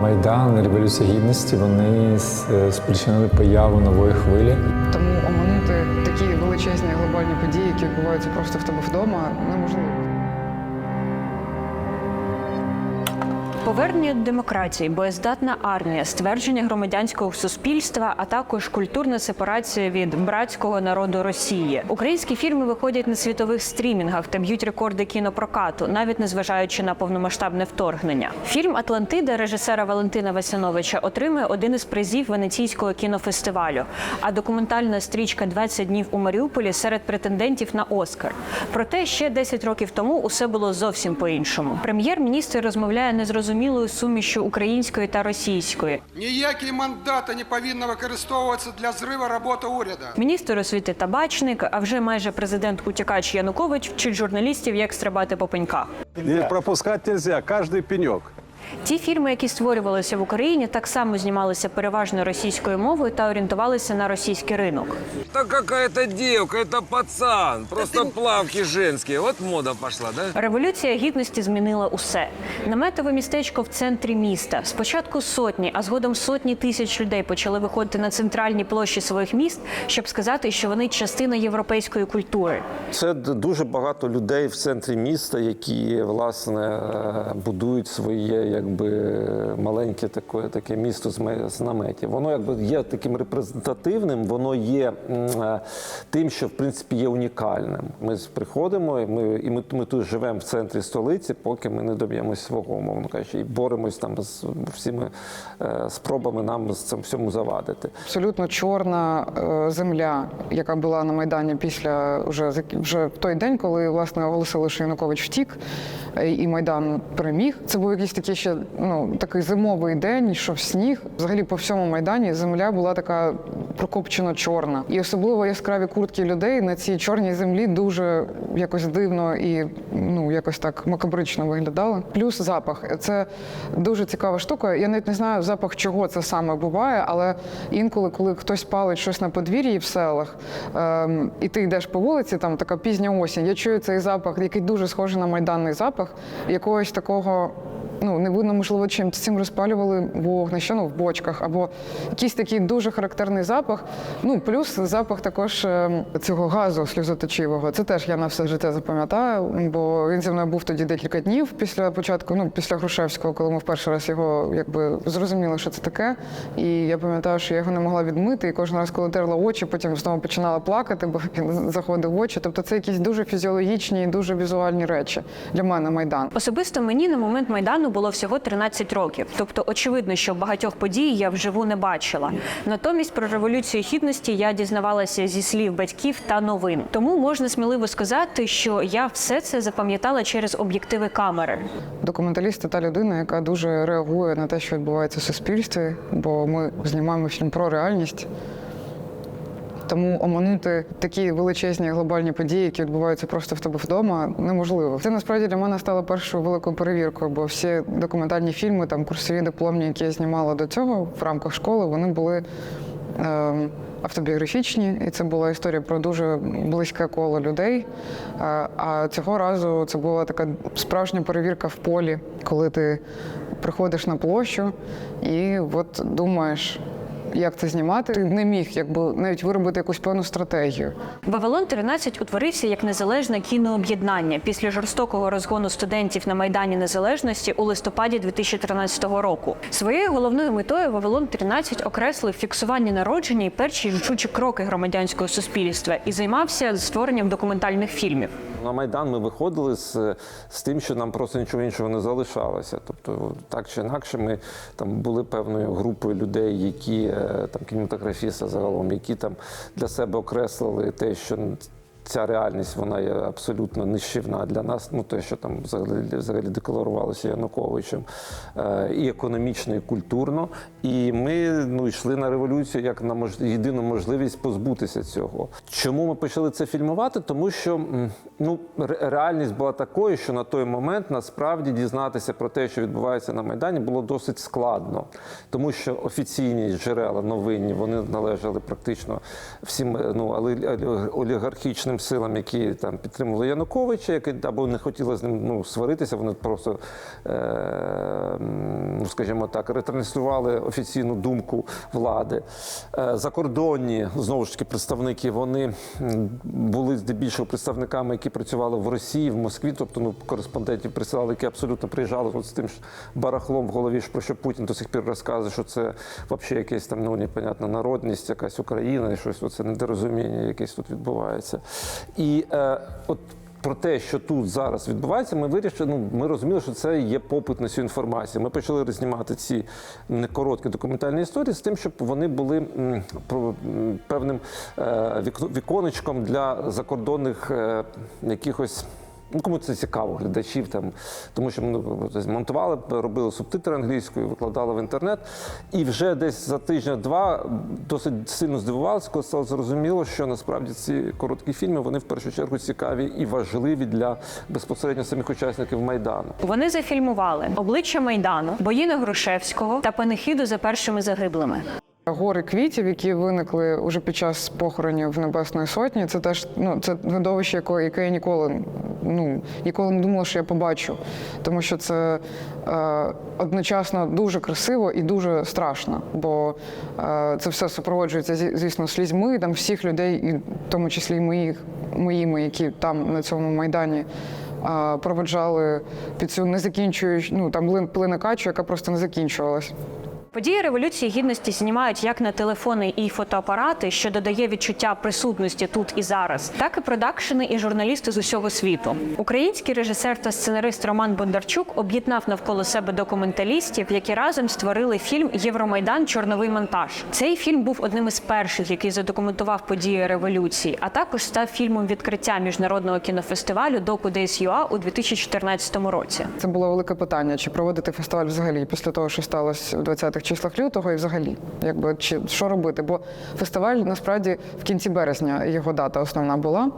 Майдан, Революція Гідності вони спричинили появу нової хвилі. Тому оминути такі величезні глобальні події, які відбуваються просто в тебе вдома, неможливо. Повернення демократії, боєздатна армія, ствердження громадянського суспільства, а також культурна сепарація від братського народу Росії. Українські фільми виходять на світових стрімінгах та б'ють рекорди кінопрокату, навіть незважаючи на повномасштабне вторгнення. Фільм Атлантида режисера Валентина Васяновича отримує один із призів Венеційського кінофестивалю. А документальна стрічка «20 днів у Маріуполі серед претендентів на Оскар. Проте ще 10 років тому усе було зовсім по-іншому. Прем'єр-міністр розмовляє незрозумілою сумішю української та російської. Ніякі мандати не повинні використовуватися для зриву роботи уряду. Міністр освіти табачник, а вже майже президент утікач Янукович вчить журналістів, як стрибати по пеньках. Пропускати пропускать нельзя, каждый пенек. Ті фільми, які створювалися в Україні, так само знімалися переважно російською мовою та орієнтувалися на російський ринок. Да какая-то девка, это пацан. Просто плавки женские. Вот мода пошла, да? Революція гідності змінила усе. Наметове містечко в центрі міста. Спочатку сотні, а згодом сотні тисяч людей почали виходити на центральні площі своїх міст, щоб сказати, що вони частина європейської культури. Це дуже багато людей в центрі міста, які власне е, будують своє якби маленьке таке, таке місто з ме- з наметів. Воно якби є таким репрезентативним, воно є е, тим, що в принципі є унікальним. Ми приходимо, і ми, і ми, ми тут живемо в центрі столиці, поки ми не доб'ємось свого, умовно кажучи, і боремось там з всіми е, спробами нам з цим всьому завадити. Абсолютно чорна е, земля, яка була на Майдані після вже, вже в той день, коли власне оголосили, що Янукович втік, і Майдан переміг. Це був якийсь такий ще ну такий зимовий день, йшов сніг. Взагалі по всьому майдані земля була така прокопчено чорна. І особливо яскраві куртки людей на цій чорній землі дуже якось дивно і ну якось так макабрично виглядали. Плюс запах. Це дуже цікава штука. Я навіть не знаю запах, чого це саме буває, але інколи, коли хтось палить щось на подвір'ї в селах, ем, і ти йдеш по вулиці, там така пізня осінь, я чую цей запах, який дуже схожий на майданний запах, якогось такого. Ну, не видно, можливо, чим цим розпалювали вогнище, ну, в бочках, або якийсь такий дуже характерний запах. Ну, плюс запах також ем, цього газу сльозоточивого. Це теж я на все життя запам'ятаю, бо він зі мною був тоді декілька днів після початку, ну, після Грушевського, коли ми вперше раз його якби зрозуміли, що це таке. І я пам'ятаю, що я його не могла відмити, і кожен раз, коли терла очі, потім знову починала плакати, бо він заходив в очі. Тобто це якісь дуже фізіологічні і дуже візуальні речі для мене Майдан. Особисто мені на момент майдану було всього 13 років. Тобто, очевидно, що багатьох подій я вживу не бачила. Натомість про революцію гідності я дізнавалася зі слів батьків та новин. Тому можна сміливо сказати, що я все це запам'ятала через об'єктиви камери. Документаліст та людина, яка дуже реагує на те, що відбувається в суспільстві, бо ми знімаємо фільм про реальність. Тому оминути такі величезні глобальні події, які відбуваються просто в тебе вдома, неможливо. Це насправді для мене стало першою великою перевіркою, бо всі документальні фільми, там курсові дипломні, які я знімала до цього в рамках школи, вони були. Ем, Автобіографічні, і це була історія про дуже близьке коло людей. Е, А цього разу це була така справжня перевірка в полі, коли ти приходиш на площу і от думаєш, як це знімати. Ти не міг якби навіть виробити якусь певну стратегію. Вавилон 13 утворився як незалежне кінооб'єднання після жорстокого розгону студентів на майдані незалежності у листопаді 2013 року. Своєю головною метою Вавилон 13 окреслив фіксування народження і перші рішучі кроки громадянського суспільства і займався створенням документальних фільмів. На Майдан ми виходили з, з тим, що нам просто нічого іншого не залишалося. Тобто, так чи інакше, ми там були певною групою людей, які е, там кінематографіста загалом, які там для себе окреслили те, що ця реальність вона є абсолютно нищівна для нас. Ну те, що там взагалі, взагалі декларувалося Януковичем, е, і економічно, і культурно. І ми ну йшли на революцію як на мож... єдину можливість позбутися цього. Чому ми почали це фільмувати? Тому що ну реальність була такою, що на той момент насправді дізнатися про те, що відбувається на майдані, було досить складно, тому що офіційні джерела новинні вони належали практично всім е, ну олігархічним Силам, які там підтримували Януковича, які або не хотіли з ним ну, сваритися, вони просто, е, ну, скажімо так, ретранслювали офіційну думку влади. Е, закордонні знову ж таки представники, вони були здебільшого представниками, які працювали в Росії, в Москві, тобто ну, кореспондентів присилали, які абсолютно приїжджали от з тим ж барахлом в голові, про що Путін до сих пір розказує, що це взагалі якась там ну, непонятна народність, якась Україна, і щось оце недорозуміння якесь тут відбувається. І е, от про те, що тут зараз відбувається, ми вирішили, ну ми розуміли, що це є попит на цю інформацію. Ми почали рознімати ці некороткі документальні історії з тим, щоб вони були певним е, віконечком для закордонних е, якихось. Ну, кому це цікаво, глядачів там, тому що ми ну, монтували, робили субтитри англійською, викладали в інтернет. І вже десь за тижня-два досить сильно здивувалися, коли стало зрозуміло, що насправді ці короткі фільми вони в першу чергу цікаві і важливі для безпосередньо самих учасників майдану. Вони зафільмували обличчя майдану, бої на Грушевського та панихіду за першими загиблими. Гори квітів, які виникли уже під час похоронів Небесної Сотні, це теж ну це видовище, яке, яке я ніколи ну ніколи не думала, що я побачу. Тому що це е, одночасно дуже красиво і дуже страшно. Бо е, це все супроводжується звісно слізьми там всіх людей, і в тому числі і моїх моїми, які там на цьому майдані. е, Проведжали під цю незакінчуючу, ну там плин- плине качу, яка просто не закінчувалась. Події революції гідності знімають як на телефони і фотоапарати, що додає відчуття присутності тут і зараз, так і продакшени і журналісти з усього світу. Український режисер та сценарист Роман Бондарчук об'єднав навколо себе документалістів, які разом створили фільм Євромайдан Чорновий монтаж. Цей фільм був одним із перших, який задокументував події революції, а також став фільмом відкриття міжнародного кінофестивалю Доку UA у 2014 році. Це було велике питання, чи проводити фестиваль взагалі після того, що сталося в 20-х числах лютого, і взагалі, якби чи що робити? Бо фестиваль насправді в кінці березня його дата основна була,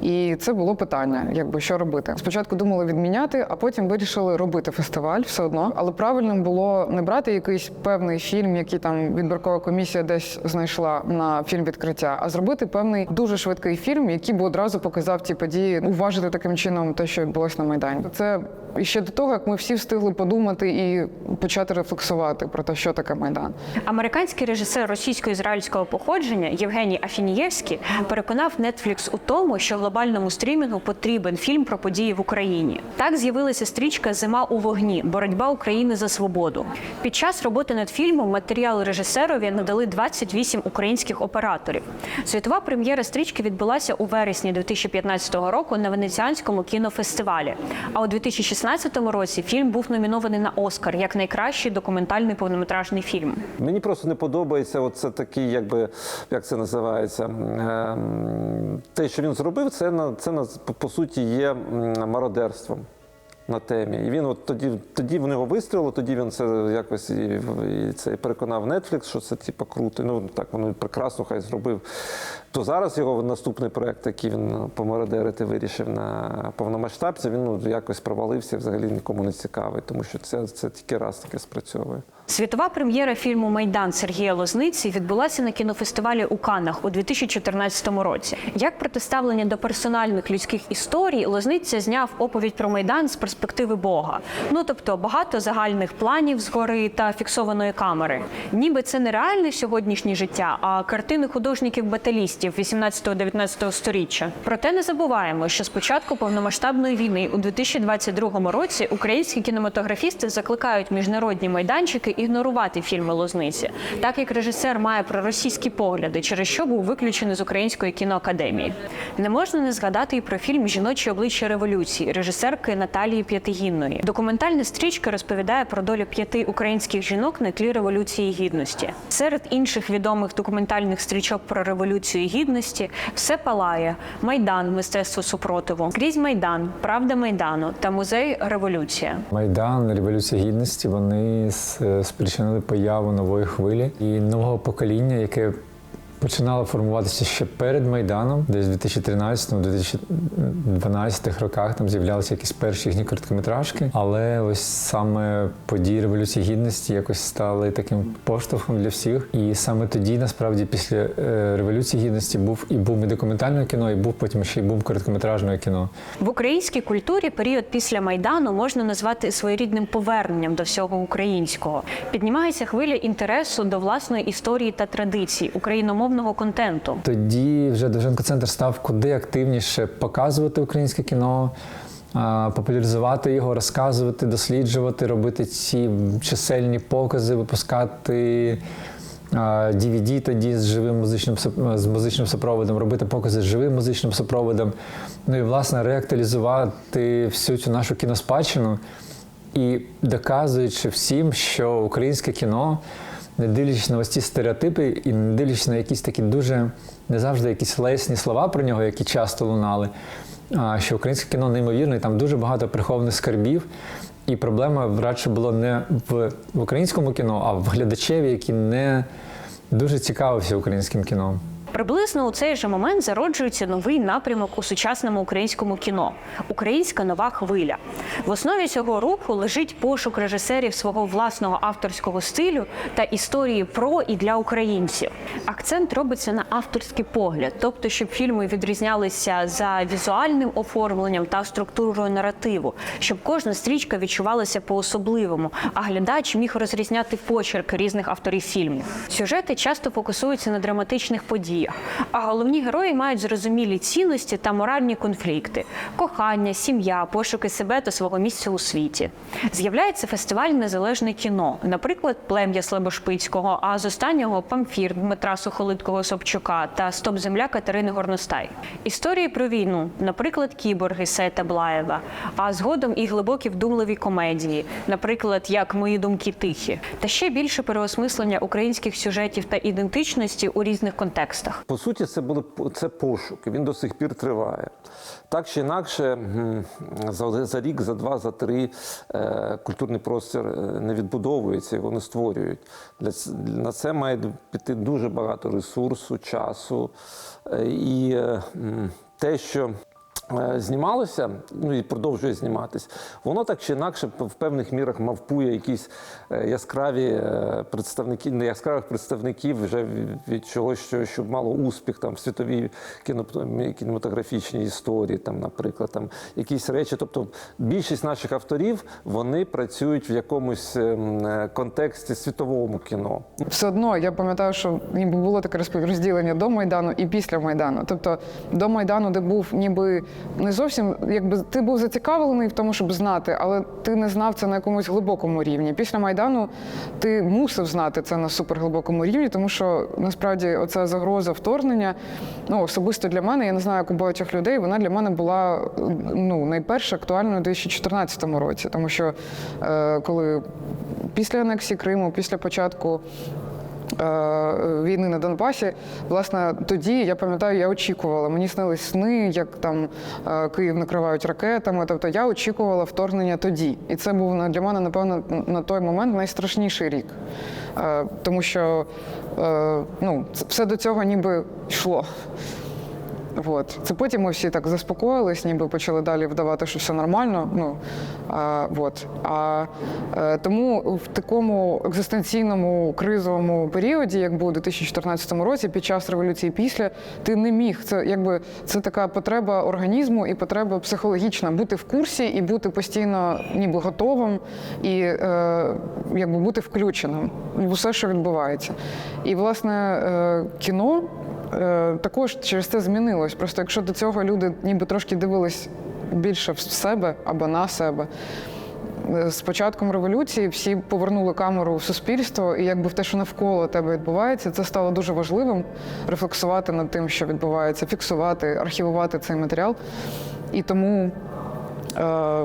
і це було питання, якби що робити. Спочатку думали відміняти, а потім вирішили робити фестиваль все одно. Але правильним було не брати якийсь певний фільм, який там відбіркова комісія десь знайшла на фільм відкриття, а зробити певний дуже швидкий фільм, який би одразу показав ті події, уважити таким чином те, що відбулося на майдані. Це і ще до того, як ми всі встигли подумати і почати рефлексувати про те, що таке майдан. Американський режисер російсько-ізраїльського походження Євгеній Афінієвський переконав Netflix у тому, що глобальному стрімінгу потрібен фільм про події в Україні. Так з'явилася стрічка Зима у вогні боротьба України за свободу. Під час роботи над фільмом матеріал режисерові надали 28 українських операторів. Світова прем'єра стрічки відбулася у вересні 2015 року на Венеціанському кінофестивалі. А у 2016 році фільм був номінований на Оскар як найкращий документальний повнометражний фільм. Мені просто не подобається оце такий, якби як це називається. ем, Те, що він зробив, це на це на по суті є мародерством. На темі. І він от тоді, тоді в нього вистрілило, тоді він це якось і, і це переконав Netflix, що це типу круто. Ну так воно прекрасно хай зробив. То зараз його наступний проект, який він помародерити вирішив на повномасштабці, він ну, якось провалився, взагалі нікому не цікавий, тому що це, це тільки раз таке спрацьовує. Світова прем'єра фільму Майдан Сергія Лозниці відбулася на кінофестивалі у Каннах у 2014 році. Як протиставлення до персональних людських історій, Лозниця зняв оповідь про майдан з перспективи Бога. Ну тобто багато загальних планів згори та фіксованої камери. Ніби це не реальне сьогоднішнє життя, а картини художників-баталістів 18-19 сторіччя. Проте не забуваємо, що з початку повномасштабної війни у 2022 році українські кінематографісти закликають міжнародні майданчики ігнорувати фільми Лозниці, так як режисер має проросійські погляди, через що був виключений з української кіноакадемії. Не можна не згадати і про фільм Жіночі обличчя революції режисерки Наталії П'ятигінної. Документальна стрічка розповідає про долю п'яти українських жінок на тлі революції гідності. Серед інших відомих документальних стрічок про революцію гідності все палає, майдан, мистецтво супротиву, крізь майдан, правда майдану та музей революція. Майдан, Революція Гідності вони спричинили появу нової хвилі і нового покоління, яке починало формуватися ще перед Майданом, десь в 2013-2012 роках там з'являлися якісь перші їхні короткометражки. Але ось саме події Революції Гідності якось стали таким поштовхом для всіх. І саме тоді, насправді, після е, Революції Гідності був і бум і документального кіно, і був потім ще й бум короткометражного кіно. В українській культурі період після майдану можна назвати своєрідним поверненням до всього українського. Піднімається хвиля інтересу до власної історії та традицій україномовного контенту. Тоді вже Довженко центр став куди активніше показувати українське кіно, популяризувати його, розказувати, досліджувати, робити ці чисельні покази, випускати. DVD тоді з живим музичним з музичним супроводом, робити покази з живим музичним супроводом. Ну і власне реактуалізувати всю цю нашу кіноспадщину і доказуючи всім, що українське кіно не дивлячись на ось ці стереотипи і не дивлячись на якісь такі дуже не завжди якісь лесні слова про нього, які часто лунали. А що українське кіно неймовірне, і там дуже багато прихованих скарбів. І проблема радше було не в, українському кіно, а в глядачеві, який не дуже цікавився українським кіном. Приблизно у цей же момент зароджується новий напрямок у сучасному українському кіно українська нова хвиля. В основі цього руху лежить пошук режисерів свого власного авторського стилю та історії про і для українців. Акцент робиться на авторський погляд, тобто, щоб фільми відрізнялися за візуальним оформленням та структурою наративу, щоб кожна стрічка відчувалася по-особливому, а глядач міг розрізняти почерк різних авторів фільмів. Сюжети часто фокусуються на драматичних подіях, а головні герої мають зрозумілі цінності та моральні конфлікти: кохання, сім'я, пошуки себе та свого місця у світі. З'являється фестиваль незалежне кіно, наприклад, плем'я Слабошпицького, а з останнього памфір Дмитра Сухолиткого Собчука та Стоп Земля Катерини Горностай. Історії про війну, наприклад, кіборги Сейта Блаєва, а згодом і глибокі вдумливі комедії, наприклад, як Мої думки тихі, та ще більше переосмислення українських сюжетів та ідентичності у різних контекстах. По суті, це були це пошук, він до сих пір триває. Так чи інакше, за, за рік, за два, за три е, культурний простір е, не відбудовується, його не створюють. Для, на це має піти дуже багато ресурсу, часу. Е, і те, що знімалося, ну і продовжує зніматись, воно так чи інакше в певних мірах мавпує якісь е, яскраві е, представники, не яскравих представників вже від- чогось, що, що мало успіх там в світовій кінематографічній історії, там, наприклад, там якісь речі. Тобто більшість наших авторів вони працюють в якомусь ем, е, контексті світовому кіно. Все одно я пам'ятаю, що ніби було таке розділення до Майдану і після Майдану. Тобто до Майдану, де був ніби не зовсім, якби ти був зацікавлений в тому, щоб знати, але ти не знав це на якомусь глибокому рівні. Після Майдану ти мусив знати це на суперглибокому рівні, тому що насправді оця загроза вторгнення, ну особисто для мене, я не знаю, як у багатьох людей, вона для мене була ну найперше актуальною у 2014 році, тому що е, коли після анексії Криму, після початку війни на Донбасі, власне, тоді я пам'ятаю, я очікувала. Мені снились сни, як там е, Київ накривають ракетами. Тобто я очікувала вторгнення тоді. І це був для мене, напевно, на той момент найстрашніший рік. Е, Тому що е, ну, все до цього ніби йшло. От. Це потім ми всі так заспокоїлись, ніби почали далі вдавати, що все нормально. Ну, а, от. а, е, тому в такому екзистенційному кризовому періоді, як був у 2014 році, під час революції після, ти не міг. Це якби це така потреба організму і потреба психологічна бути в курсі і бути постійно ніби готовим і е, якби бути включеним в усе, що відбувається. І власне е, кіно. Е, також через це змінилось. Просто якщо до цього люди ніби трошки дивились більше в себе або на себе. е, З початком революції всі повернули камеру в суспільство, і якби в те, що навколо тебе відбувається, це стало дуже важливим рефлексувати над тим, що відбувається, фіксувати, архівувати цей матеріал. І тому е,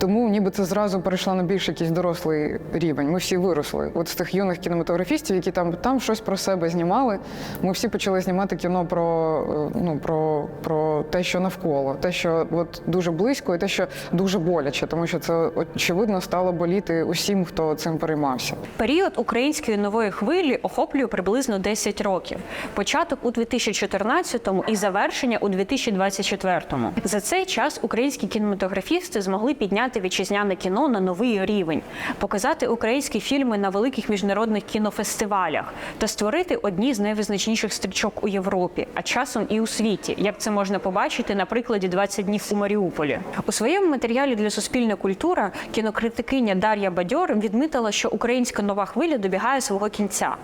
Тому ніби це зразу перейшло на більш якийсь дорослий рівень. Ми всі виросли. От з тих юних кінематографістів, які там, там щось про себе знімали. Ми всі почали знімати кіно про, е, ну, про, про те, що навколо, те, що от дуже близько, і те, що дуже боляче, тому що це очевидно стало боліти усім, хто цим переймався. Період української нової хвилі охоплює приблизно 10 років. Початок у 2014-му і завершення у 2024-му. За цей час українські кінематографісти змогли підняти вітчизняне кіно на новий рівень, показати українські фільми на великих міжнародних кінофестивалях та створити одні з найвизначніших стрічок у Європі, а часом і у світі, як це можна побачити на прикладі «20 днів у Маріуполі. У своєму матеріалі для Суспільна культура кінокритикиня Дар'я Бадьор відмітила, що українська нова хвиля добігає свого кінця.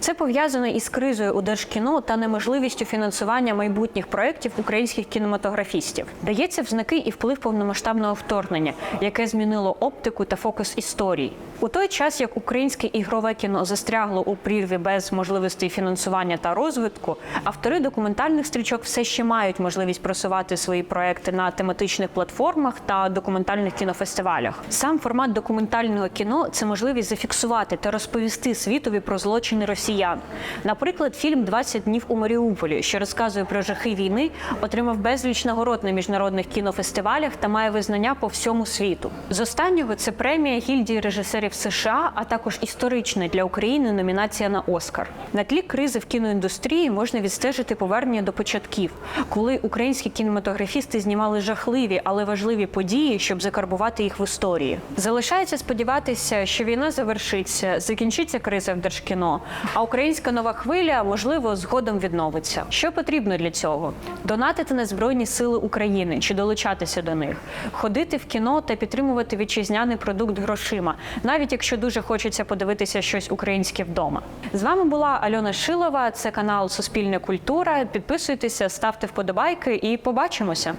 Це пов'язано із кризою у держкіно та неможливістю фінансування майбутніх проєктів українських кінематографістів. Дається в знаки і вплив повномасштабного вторгнення, яке змінило оптику та фокус історій. У той час, як українське ігрове кіно застрягло у прірві без можливостей фінансування та розвитку, автори документальних стрічок все ще мають можливість просувати свої проекти на тематичних платформах та документальних кінофестивалях. Сам формат документального кіно це можливість зафіксувати та розповісти світові про злочини росіян. Наприклад, фільм «20 днів у Маріуполі, що розказує про жахи війни, отримав безліч нагород на міжнародних кінофестивалях та має визнання по всьому світу. З останнього це премія гільдії режисерів США, а також історична для України номінація на Оскар. На тлі кризи в кіноіндустрії можна відстежити повернення до початків, коли українські кінематографісти знімали жахливі, але важливі події, щоб закарбувати їх в історії. Залишається сподіватися, що війна завершиться, закінчиться криза в держкіно, а українська нова хвиля можливо згодом відновиться. Що потрібно для цього? Донатити на збройні сили України чи долучатися до них, ходити в кіно та підтримувати вітчизняний продукт грошима, навіть якщо дуже хочеться подивитися щось українське вдома. З вами була Альона Шилова. Це канал Суспільне культура. Підписуйтеся, ставте вподобайки і побачимося.